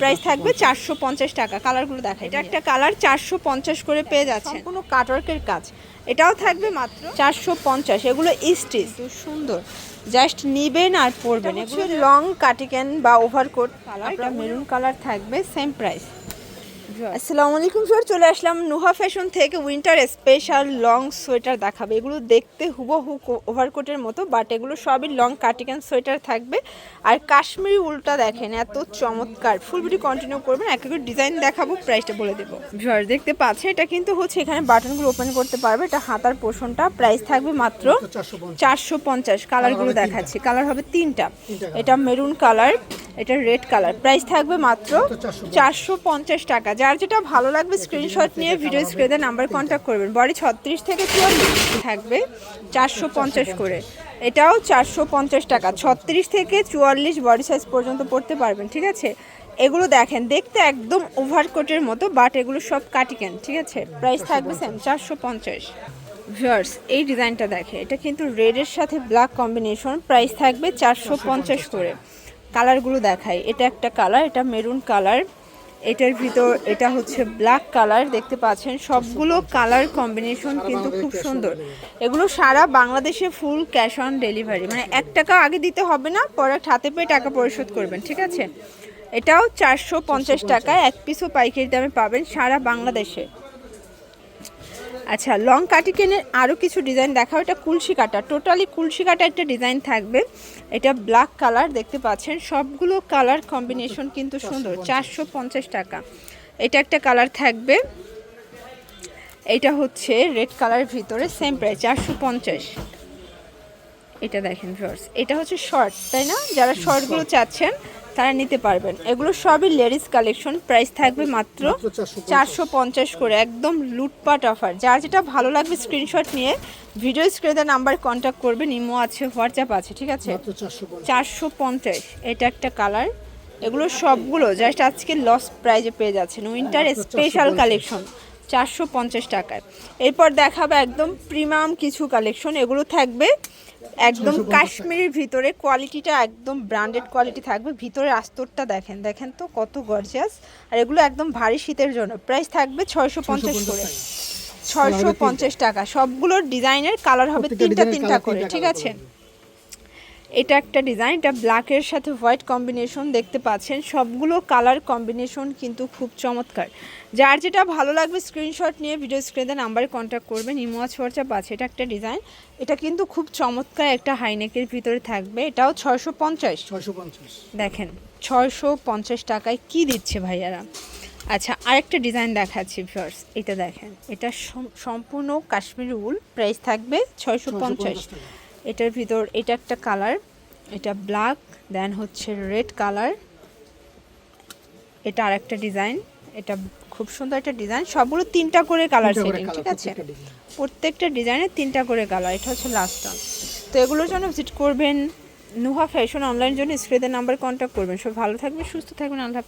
Price থাকবে চারশো পঞ্চাশ টাকা কালারগুলো দেখা এটা একটা কালার চারশো পঞ্চাশ করে পেয়ে যাচ্ছে কোনো কাটওয়ার্কের কাজ। এটাও থাকবে মাত্র চারশো পঞ্চাশ এগুলো স্টিচ। সুন্দর। জাস্ট নিবেন আর পরবেন। এগুলো লং কাটিকেন বা ওভারকোট কালার মেরুন কালার থাকবে সেম প্রাইস আসসালামু আলাইকুম স্যার। চলে আসলাম নুহা ফ্যাশন থেকে উইন্টার স্পেশাল লং সোয়েটার দেখাবে। এগুলো দেখতে হুবহু ওভারকোটের মতো বাট এগুলো সবই লং কার্টিকান সোয়েটার থাকবে। আর কাশ্মীরি উল্টা দেখেন এত চমৎকার। ফুল ভিডিও কন্টিনিউ করবেন এক এক ডিজাইন দেখাবো প্রাইসটা বলে দেবো। ভিউয়ার দেখতে পাচ্ছে এটা কিন্তু হচ্ছে এখানে বাটনগুলো ওপেন করতে পারবে। এটা হাতার পোষণটা প্রাইস থাকবে মাত্র চারশো পঞ্চাশ। কালারগুলো দেখাচ্ছি। কালার হবে তিনটা। এটা মেরুন কালার এটা রেড কালার প্রাইস থাকবে মাত্র চারশো পঞ্চাশ। টাকা। যার যেটা ভালো লাগবে স্ক্রিনশট নিয়ে ভিডিও স্ক্রিনে নাম্বার কন্ট্যাক্ট করবেন। বডি ছত্রিশ থেকে চুয়াল্লিশ থাকবে চারশো পঞ্চাশ করে। এটাও চারশো পঞ্চাশ টাকা। ছত্রিশ থেকে চুয়াল্লিশ বডি সাইজ পর্যন্ত পড়তে পারবেন ঠিক আছে? এগুলো দেখেন দেখতে একদম ওভারকোটের মতো বাট এগুলো সব কাটিকেন ঠিক আছে? প্রাইস থাকবে সেম চারশো পঞ্চাশ। ভিউয়ার্স এই ডিজাইনটা দেখে এটা কিন্তু রেডের সাথে ব্ল্যাক কম্বিনেশন প্রাইস থাকবে চারশো পঞ্চাশ করে। কালারগুলো দেখাই। এটা একটা কালার, এটা মেরুন কালার। এটার ভিতর, এটা হচ্ছে ব্ল্যাক কালার, দেখতে পাচ্ছেন? সবগুলো কালার কম্বিনেশন কিন্তু খুব সুন্দর। এগুলো সারা বাংলাদেশে ফুল ক্যাশ অন ডেলিভারি। মানে এক টাকা আগে দিতে হবে না প্রোডাক্ট হাতে পেয়ে টাকা পরিশোধ করবেন, ঠিক আছে? এটাও চারশো পঞ্চাশ টাকায়, এক পিসও পাইকারি দামে পাবেন সারা বাংলাদেশে। আচ্ছা লং কাটিকেনের আরও কিছু ডিজাইন দেখাও। এটা কুলসি কাটা টোটালি কুলসি কাটা একটা ডিজাইন থাকবে। এটা ব্ল্যাক কালার দেখতে পাচ্ছেন। সবগুলো কালার কম্বিনেশন কিন্তু সুন্দর চারশো পঞ্চাশ টাকা। এটা একটা কালার থাকবে। এটা হচ্ছে রেড কালারের ভিতরে সেম প্রাইস চারশো পঞ্চাশ। এটা দেখেন ভিউয়ার্স এটা হচ্ছে শর্ট তাই না? যারা শর্টগুলো চাচ্ছেন তারা নিতে পারবেন। এগুলো সবই লেডিস কালেকশন। প্রাইস থাকবে মাত্র চারশো পঞ্চাশ। করে। একদম লুটপাট অফার। যার যেটা ভালো লাগবে স্ক্রিনশট নিয়ে ভিডিও স্ক্রিনে নাম্বার কন্ট্যাক্ট করবেন। ইমো আছে হোয়াটসঅ্যাপ আছে ঠিক আছে? চারশো পঞ্চাশ। এটা একটা কালার এগুলো সবগুলো জাস্ট আজকে লস প্রাইজে পেয়ে যাচ্ছেন। উইন্টার স্পেশাল কালেকশন চারশো পঞ্চাশ টাকায়। এরপর দেখাবে একদম প্রিমিয়াম কিছু কালেকশন এগুলো থাকবে একদম কাশ্মীরের ভিতরে কোয়ালিটিটা একদম ব্র্যান্ডেড কোয়ালিটি থাকবে। ভিতরে আস্তরটা দেখেন দেখেন তো কত গর্জিয়াস আর এগুলো একদম ভারী শীতের জন্য। প্রাইস থাকবে ছয়শো পঞ্চাশ করে। ছয়শো পঞ্চাশ টাকা। সবগুলোর ডিজাইনের কালার হবে তিনটা তিনটা করে ঠিক আছে? এটা একটা ডিজাইন এটা ব্ল্যাকের সাথে হোয়াইট কম্বিনেশন দেখতে পাচ্ছেন। সবগুলো কালার কম্বিনেশন কিন্তু খুব চমৎকার। যার যেটা ভালো লাগবে স্ক্রিনশট নিয়ে ভিডিও স্ক্রিনে নাম্বারে কন্ট্যাক্ট করবেন। ইমোয়াজ হোয়াটসঅ্যাপ আছে এটা একটা ডিজাইন এটা কিন্তু খুব চমৎকার একটা হাইনেকের ভিতরে থাকবে। এটাও ছয়শো পঞ্চাশ। দেখেন ছয়শো পঞ্চাশ টাকায় কি দিচ্ছে ভাইয়ারা? আচ্ছা আরেকটা ডিজাইন দেখাচ্ছি ভিউয়ার্স এটা দেখেন এটা সম্পূর্ণ কাশ্মীরি উল প্রাইস থাকবে ছয়শো পঞ্চাশ এটার ভিতর এটা একটা কালার এটা ব্ল্যাক দেন হচ্ছে রেড কালার। এটা আর একটা ডিজাইন এটা খুব সুন্দর একটা ডিজাইন সবগুলো তিনটা করে কালার সেটিং ঠিক আছে? প্রত্যেকটা ডিজাইনের তিনটা করে কালার এটা হচ্ছে লাস্ট ওয়ান তো এগুলোর জন্য ভিজিট করবেন। নুহা ফ্যাশন অনলাইন জন্য স্ক্রিনের নাম্বার কন্ট্যাক্ট করবেন। সব ভালো থাকবেন সুস্থ থাকবেন আল্লাহ